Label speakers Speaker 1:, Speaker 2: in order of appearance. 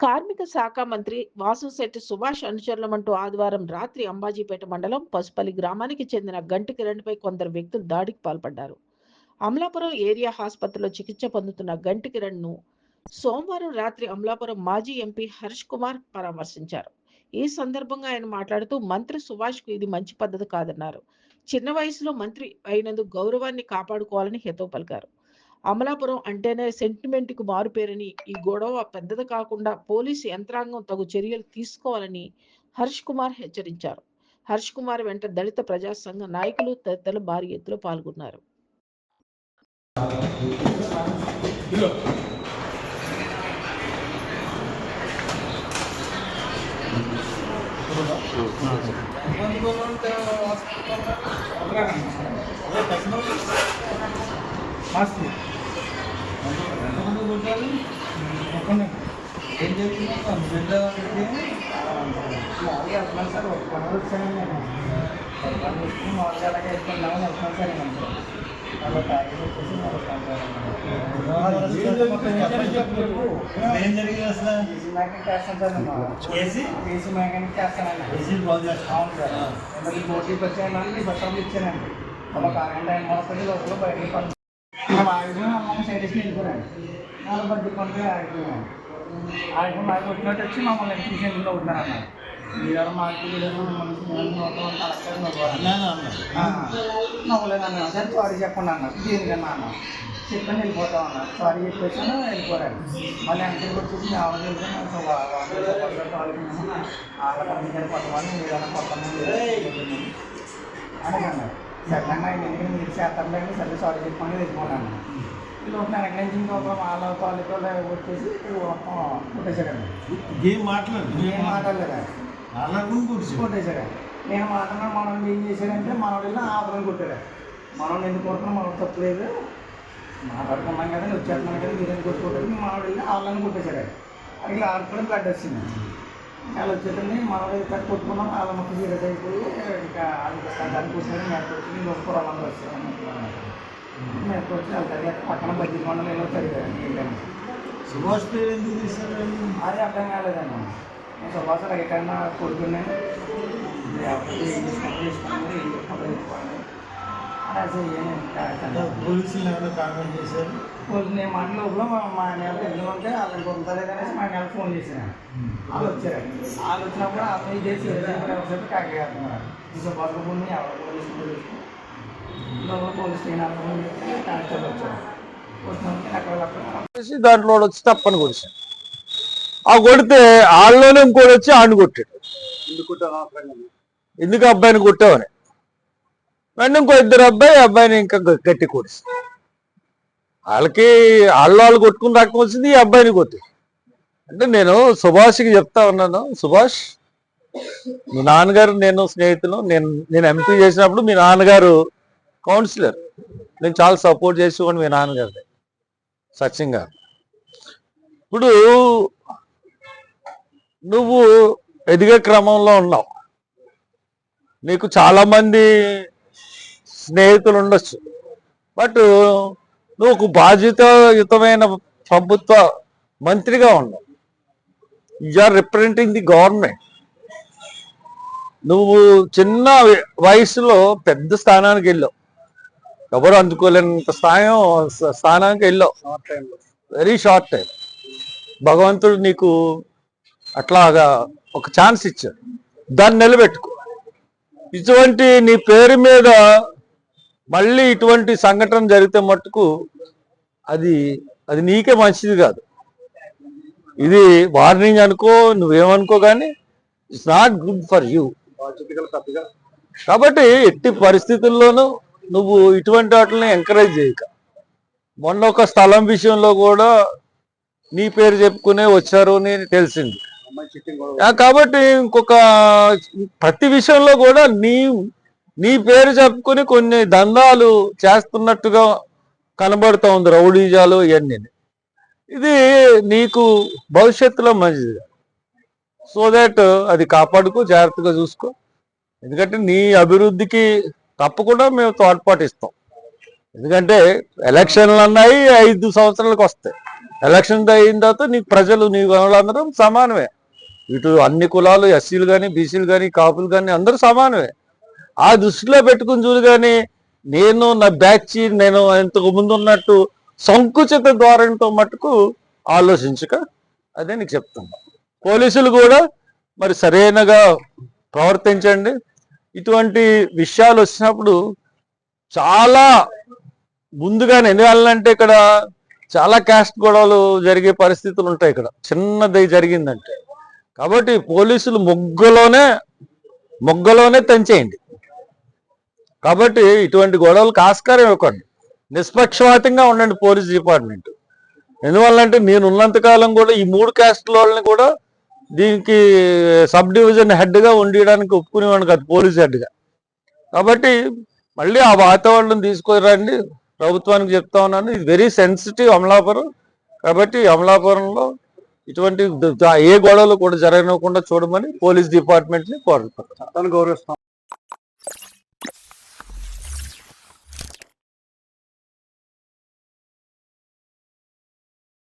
Speaker 1: కార్మిక శాఖ మంత్రి వాసుశెట్టి సుభాష్ అనుచరులమంటూ ఆదివారం రాత్రి అంబాజీపేట మండలం పసుపల్లి గ్రామానికి చెందిన గంటి కిరణ్పై కొందరు వ్యక్తులు దాడికి పాల్పడ్డారు. అమలాపురం ఏరియా ఆసుపత్రిలో చికిత్స పొందుతున్న గంటి కిరణ్ను సోమవారం రాత్రి అమలాపురం మాజీ ఎంపీ హర్ష్ కుమార్ పరామర్శించారు. ఈ సందర్భంగా ఆయన మాట్లాడుతూ మంత్రి సుభాష్కు ఇది మంచి పద్ధతి కాదన్నారు. చిన్న వయసులో మంత్రి అయినందుకు గౌరవాన్ని కాపాడుకోవాలని హితవు పలికారు. అమలాపురం అంటేనే సెంటిమెంట్కు మారుపేరని ఈ గొడవ పెద్దది కాకుండా పోలీసు యంత్రాంగం తగు చర్యలు తీసుకోవాలని హర్ష్ కుమార్ హెచ్చరించారు. హర్ష్ కుమార్ వెంట దళిత ప్రజా సంఘ నాయకులు తదితరులు భారీ ఎత్తులో పాల్గొన్నారు.
Speaker 2: మాస్తి ఎంతమంది కొట్టారు ఒక్కనే ఏం జరిగింది బిడ్డ
Speaker 3: అలాగే వస్తున్నాను సార్ ఒక పని వచ్చాను నేను ఒక పని వచ్చి మామూలుగా అలాగే వెళ్తున్నామని వస్తున్నాను సార్ నేను అలా ప్యాకేజ్ వచ్చేసి నేను
Speaker 2: ఏం జరిగింది అసలు
Speaker 3: ఏసీ మెకానిక్ చేస్తాను సార్ నేను
Speaker 2: ఏసీ
Speaker 3: ఏసీ మెకానిక్ చేస్తానండి
Speaker 2: ఏసీ బాగు చేస్తాం
Speaker 3: సార్ మరి పోటీకి బట్టలు ఇచ్చానండి ఒక అరగంట టైం మొదటి లోపల బయటకి అమ్మ సైడ్ వేసి వెళ్ళిపోయాను నాలుగు బడ్డీ పండుగ ఆగిపోయాను ఆగిపోయి మాకు వచ్చినట్టు వచ్చి మమ్మల్ని ఎంత తీసుకెళ్ళి ఉంటున్నారు అన్నారు మీరు మాకు
Speaker 2: అన్నాను అన్నాను
Speaker 3: నవ్వలేదు అన్న సరే సారీ చెప్పండి అన్న దేనికన్నా అన్న చెప్పని వెళ్ళిపోతాం అన్న సారీ చెప్పేసాను వెళ్ళిపోయాను మళ్ళీ వెనక్కి వచ్చేసి ఆవిడ కంపెనీ కొత్తమని మీదన్నా కొత్తమని అని అన్నారు సరే అన్న ఎందుకంటే మీరు చేస్తారులేండి సరే సారీ వీళ్ళు ఒక వెనక నుంచి ఇంకొక వాళ్ళ తాలూకా వచ్చేసి కొట్టేశాడండి
Speaker 2: ఏం మాట్లాడు
Speaker 3: ఏం మాట్లాడలేదు. కొట్టేశాడు నేను మాట్లాడిన మనం ఏం చేశాడంటే మనోడు వెళ్ళి ఆపదని కొట్టాడు మనం ఎందుకు కొడుతున్నాం మనం తప్పలేదు. మాట్లాడుకున్నాం కదా నేను వచ్చేస్తున్నాను కదా మీరు ఎందుకు కొట్టుకుంటారు. మీ మనోడు వెళ్ళి ఆళ్ళని కొట్టేశాడు అట్లా ఆడుకోవడం బ్లడ్ వచ్చింది వాళ్ళు వచ్చేటండి మనోడు ఇక్కడ కొట్టుకున్నాం వాళ్ళ మొత్తం సీరియస్ అయిపోయి ఇంకా అది దానికి వచ్చారు మేరకు వచ్చి నేను ఒక్క వాళ్ళందరూ వచ్చారు మేరకు వచ్చి వెళ్తారు పక్కన బజ్జీ కొండలు ఏదో చదివారు
Speaker 2: సుభాష్ పేరు ఎందుకు వాళ్ళు?
Speaker 3: అది అర్థం కాలేదండి నేను సుభాష్ ఎక్కడన్నా కొడుకున్నాను
Speaker 2: అంటే పోలీసులు ఎవరో కామెంట్ చేశారు?
Speaker 3: నేను మాట లోపల మా- నెల ఎందుకు ఉంటే వాళ్ళకి మా నెల ఫోన్ చేశాను వాళ్ళు వచ్చారు. వాళ్ళు వచ్చినప్పుడు అతను ఇదే సీరియస్ కాకేస్తున్నారు సుభాష్ ముందు ఎవరు పోలీసులు లోపల పోలీస్ స్టేషన్ ఫోన్ చేసి కానిస్టేబుల్ వచ్చారు. వచ్చినప్పుడు అక్కడ అక్కడ
Speaker 4: చేసి దాంట్లో వచ్చి తప్పని కొడిచాడు. ఆ కొడితే ఆళ్ళలోనే ఇంకోటి వచ్చి ఆడిని కొట్టాడు. ఎందుకు అబ్బాయిని? కొట్టావని వెంటనే ఇంకో ఇద్దరు అబ్బాయి అబ్బాయిని ఇంకా గట్టి కొడిసి వాళ్ళకి వాళ్ళు వాళ్ళు కొట్టుకుని రకం వచ్చింది ఈ అబ్బాయిని కొట్టి. అంటే నేను సుభాష్కి చెప్తా ఉన్నాను. సుభాష్ మీ నాన్నగారు నేను స్నేహితులు నేను నేను ఎంపీ చేసినప్పుడు మీ నాన్నగారు కౌన్సిలర్ నేను చాలా సపోర్ట్ చేసేవాడిని మీ నాన్నగారిని. సచిన్ గారు. ఇప్పుడు నువ్వు ఎదిగే క్రమంలో ఉన్నావు. నీకు చాలామంది స్నేహితులు ఉండొచ్చు బట్ నువ్వు ఒక బాధ్యతాయుతమైన ప్రభుత్వ మంత్రిగా ఉన్నావు you are representing the government నువ్వు చిన్న వయసులో పెద్ద స్థానానికి వెళ్ళావు. ఎవరు అందుకోలేనంత స్థానం స్థానానికి వెళ్ళావు. వెరీ షార్ట్ టైం భగవంతుడు నీకు అట్లాగా ఒక ఛాన్స్ ఇచ్చాడు. దాన్ని నిలబెట్టుకో. ఇటువంటి నీ పేరు మీద మళ్ళీ ఇటువంటి సంఘటన జరిగితే మట్టుకు అది అది నీకే మంచిది కాదు. ఇది వార్నింగ్ అనుకో నువ్వేమనుకో కానీ it's not good for you కాబట్టి ఎట్టి పరిస్థితుల్లోనూ నువ్వు ఇటువంటి వాటిని ఎంకరేజ్ చేయక. మొన్న ఒక స్థలం విషయంలో కూడా నీ పేరు చెప్పుకునే వచ్చారు అని తెలిసింది. కాబట్టి ఇంకొక ప్రతి విషయంలో కూడా నీ నీ పేరు చెప్పుకుని కొన్ని దందాలు చేస్తున్నట్టుగా కనబడుతూ ఉంది రౌడీజాలు ఇవన్నీ. ఇది నీకు భవిష్యత్తులో మంచిది. సో దట్ అది కాపాడుకో జాగ్రత్తగా చూసుకో. ఎందుకంటే నీ అభివృద్ధికి తప్పకుండా మేము తోడ్పాటు ఇస్తాం ఎందుకంటే ఎలక్షన్లు అన్నాయి ఐదు సంవత్సరాలకు వస్తాయి. ఎలక్షన్ అయిన తర్వాత నీకు ప్రజలు నీ వాళ్ళందరం సమానమే. ఇటు అన్ని కులాలు ఎస్సీలు కానీ బీసీలు కానీ కాపులు కానీ అందరూ సమానమే. ఆ దృష్టిలో పెట్టుకుని చూడు కానీ నేను నా బ్యాచ్ నేను ఇంతకు ముందు ఉన్నట్టు సంకుచిత ధోరణితో మటుకు ఆలోచించక అదే నీకు చెప్తున్నా. పోలీసులు కూడా మరి సరైనగా ప్రవర్తించండి. ఇటువంటి విషయాలు వచ్చినప్పుడు చాలా ముందుగానే ఎందువల్లంటే ఇక్కడ చాలా క్యాస్ట్ గొడవలు జరిగే పరిస్థితులు ఉంటాయి ఇక్కడ. చిన్నది జరిగిందంటే. కాబట్టి పోలీసులు మొగ్గలోనే మొగ్గలోనే తెంచేయండి కాబట్టి ఇటువంటి గొడవలకు ఆస్కారం ఇవ్వకండి నిష్పక్షపాతంగా ఉండండి పోలీస్ డిపార్ట్మెంట్. ఎందువల్లంటే నేను ఉన్నంత కాలం కూడా ఈ మూడు క్యాస్ట్ల వాళ్ళని కూడా దీనికి సబ్ డివిజన్ హెడ్గా ఉండడానికి ఒప్పుకునేవాడిని కాదు పోలీస్ హెడ్గా. కాబట్టి మళ్ళీ ఆ వాతావరణం తీసుకురండి ప్రభుత్వానికి చెప్తా ఉన్నాను ఇది వెరీ సెన్సిటివ్ అమలాపురం. కాబట్టి అమలాపురంలో ఇటువంటి ఏ గొడవలు కూడా జరగకుండా చూడమని పోలీస్ డిపార్ట్మెంట్ని కోరుతాను
Speaker 3: గౌరవిస్తాను గౌరవిస్తాం.